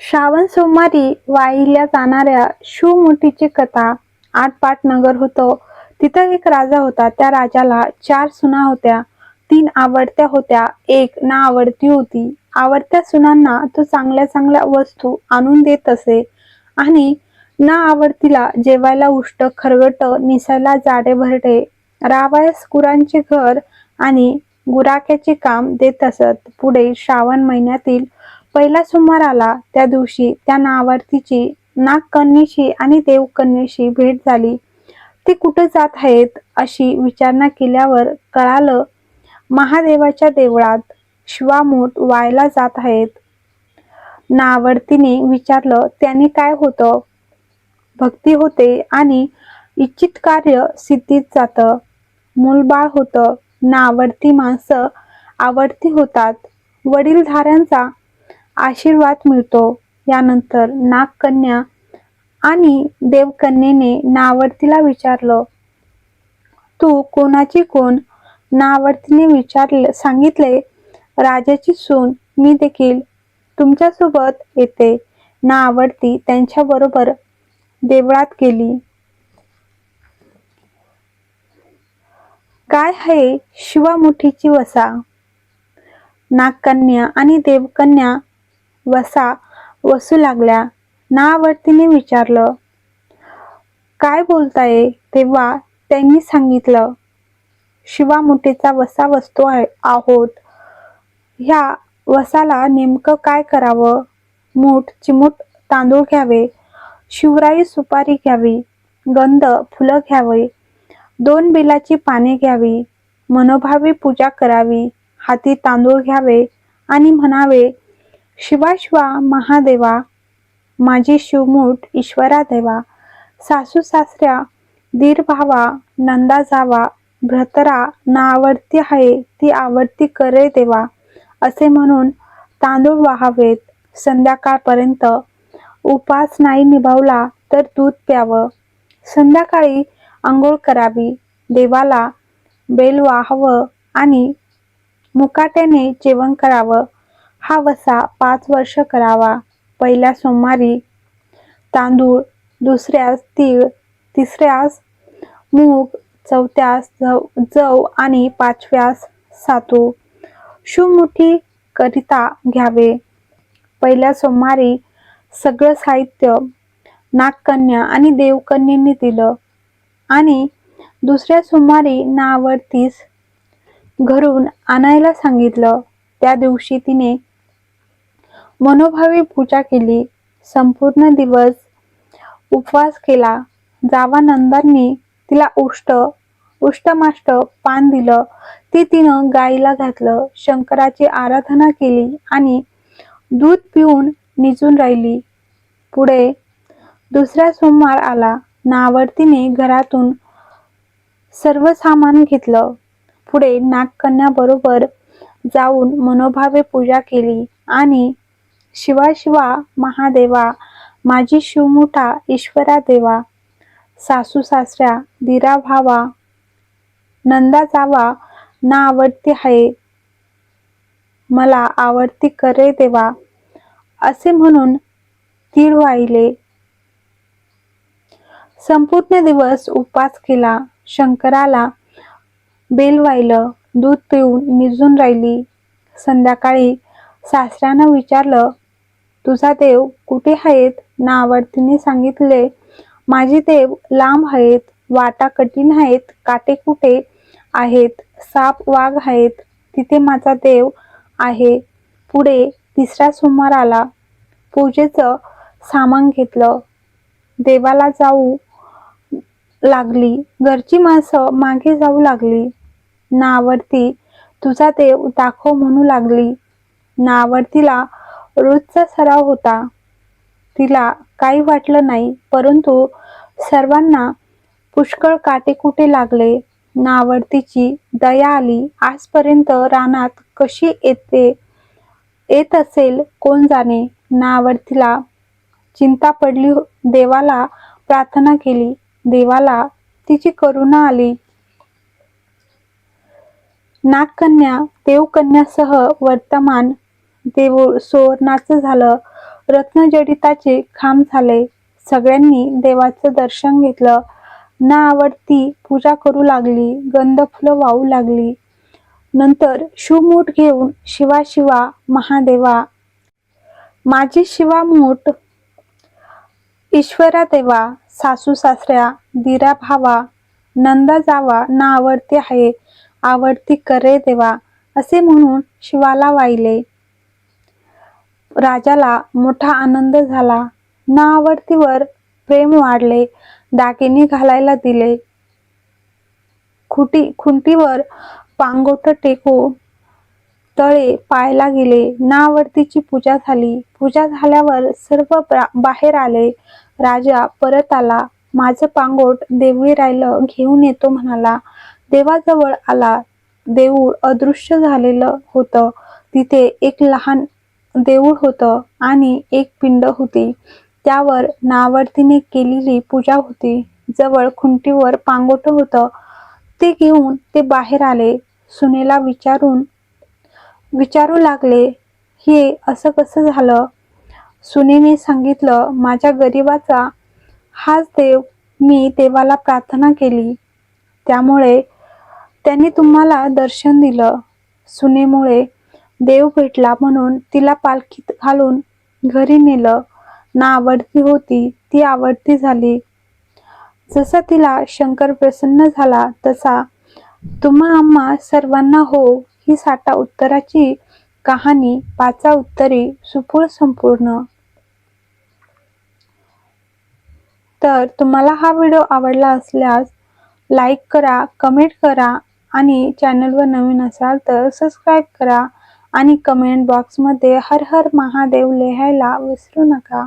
श्रावण सोमवारी वाईल्या जाणाऱ्या शिवमुठीची कथा आठपाट नगर होतं. तिथं एक राजा होता. त्या राजाला चार सुना होत्या. तीन आवडत्या होत्या. एक ना आवडती होती. आवडत्या सुनांना तो चांगल्या चांगल्या वस्तू आणून देत असे. आणि ना आवडतीला जेवायला उष्ट खरगट निसायला जाडे भरडे रावायस गुरांचे घर आणि गुराख्याचे काम देत असत. पुढे श्रावण महिन्यातील पहिला सोमवार आला त्या दिवशी त्या नावार्थीची नागकन्येशी आणि देवकन्येशी भेट झाली. ते कुठं जात आहेत अशी विचारणा केल्यावर कळालं महादेवाच्या देवळात शिवामूठ व्हायला जात आहेत. नावर्तीने विचारलं त्याने काय होतं? भक्ती होते आणि इच्छित कार्य सिद्धीत जातं. मूलबाळ होतं नावर्ती माणसं आवडती होतात. वडीलधाऱ्यांचा आशीर्वाद मिळतो. यानंतर नागकन्या आणि देवकन्येने नावर्तीला विचारलं तू कोणाची कोण? नावर्तीने विचारले सांगितले राजाची सून मी देखील तुमच्यासोबत येते. नावर्ती त्यांच्याबरोबर देवळात गेली. काय आहे शिवामुठीची वसा? नागकन्या आणि देवकन्या वसा वसू लागल्या. नावर्तीने विचारलं काय बोलताय? तेव्हा त्यांनी सांगितलं शिवा मुठीचा वसा वस्तू आहे आहोत. ह्या वसाला नेमकं काय करावं? मूठ चिमूट तांदूळ घ्यावे शिवराई सुपारी घ्यावी गंध फुलं घ्यावे दोन बिलाची पाने घ्यावी मनोभावी पूजा करावी हाती तांदूळ घ्यावे आणि म्हणावे शिवा शिवा महादेवा माझी शिवमूठ ईश्वरा देवा सासू सासऱ्या दीर भावा नंदा जावा भ्रतरा ना आवडती आहे ती आवडती करे देवा असे म्हणून तांदूळ वाहावेत संध्याकाळपर्यंत. उपास नाही निभावला तर दूध प्यावं. संध्याकाळी आंघोळ करावी देवाला बेल वाहावं आणि मुकाट्याने जेवण करावं. हा वसा पाच वर्ष करावा. पहिल्या सोमवारी तांदूळ दुसऱ्यास तीळ तिसऱ्यास मूग चौथ्यास जव जव आणि पाचव्यास सातू. शिवमुठी करिता घ्यावे. पहिल्या सोमवारी सगळं साहित्य नागकन्या आणि देवकन्यांनी दिलं आणि दुसऱ्या सोमवारी नावडतीस घरून आणायला सांगितलं. त्या दिवशी तिने मनोभावी पूजा केली. संपूर्ण दिवस उपवास केला. जावानंदांनी तिला उष्ट उष्टमाष्ट पान दिलं. ते तिनं गाईला घातलं. शंकराची आराधना केली आणि दूध पिऊन निजून राहिली. पुढे दुसरा सोमवार आला. नावडतीने घरातून सर्व सामान घेतलं. पुढे नागकन्या बरोबर जाऊन मनोभावे पूजा केली आणि शिवा शिवा महादेवा माझी शिवमुठा ईश्वरा देवा सासू सासऱ्या दिरा भावा नंदा जावा ना आवडती आहे मला आवडती करे देवा असे म्हणून तीळ वाहिले. संपूर्ण दिवस उपवास केला शंकराला बेल वाहिलं दूध पिऊन निजून राहिली. संध्याकाळी सासऱ्यानं विचारलं तुझा देव कुठे आहेत ना आवडतीने सांगितले? माझे देव लांब आहेत वाटा कठीण आहेत काटे कुठे आहेत साप वाघ आहेत तिथे माझा देव आहे. पुढे तिसरा सोमवार आला पूजेचं सामान घेतलं. देवाला जाऊ लागली घरची माणसं मागे जाऊ लागली. नावरती तुझा देव दाखव म्हणू लागली. नावरतीला रोजचा सराव होता. तिला काही वाटलं नाही परंतु सर्वांना पुष्कळ काटेकुटे लागले. नावडतीची दया आली. आजपर्यंत रानात कशी येते येत असेल कोण जाणे? नावडतीला चिंता पडली. देवाला प्रार्थना केली. देवाला तिची करुणा आली. नागकन्या देवकन्यासह वर्तमान देऊळ सुवर्णाचं झालं. रत्नजडिताचे खांब झाले. सगळ्यांनी देवाचं दर्शन घेतलं. ना आवडती पूजा करू लागली. गंध फुलं वाहू लागली. नंतर शिवमूठ घेऊन शिवा शिवा महादेवा. माझी शिवामूठ ईश्वरा देवा सासू सासऱ्या दिरा भावा नंदा जावा ना आवडती आहे आवडती करे देवा असे म्हणून शिवाला वाहिले. राजाला मोठा आनंद झाला. नावडतीवर प्रेम वाढले. दागिने घालायला दिले. खुटी खुंटीवर पांगोट टेकून तळे पायला गेले. नावडतीची पूजा झाली. पूजा झाल्यावर सर्व बाहेर आले. राजा परत आला. माझं पांगोट देवळी राहिलं घेऊन येतो म्हणाला. देवाजवळ आला. देऊळ अदृश्य झालेलं होतं. तिथे एक लहान देऊळ होतं आणि एक पिंड होती. त्यावर नावडतीने केलेली पूजा होती. जवळ खुंटीवर पांगोट होतं. ते घेऊन ते बाहेर आले. सुनेला विचारून विचारू लागले हे असं कसं झालं? सुनेने सांगितलं माझ्या गरिबाचा हाच देव मी देवाला प्रार्थना केली. त्यामुळे त्यांनी तुम्हाला दर्शन दिलं. सुनेमुळे देव भेटला म्हणून तिला पालखीत घालून घरी नेलं. ना आवडती होती ती आवडती झाली. जसा तिला शंकर प्रसन्न झाला तसा तुम्हा आम्हा सर्वांना हो ही साठा उत्तराची कहाणी पाचा उत्तरी सुपूर संपूर्ण. तर तुम्हाला हा व्हिडिओ आवडला असल्यास लाईक करा कमेंट करा आणि चॅनलवर नवीन असाल तर सबस्क्राईब करा. आणि कमेंट बॉक्समध्ये हर हर महादेव लिहायला विसरू नका.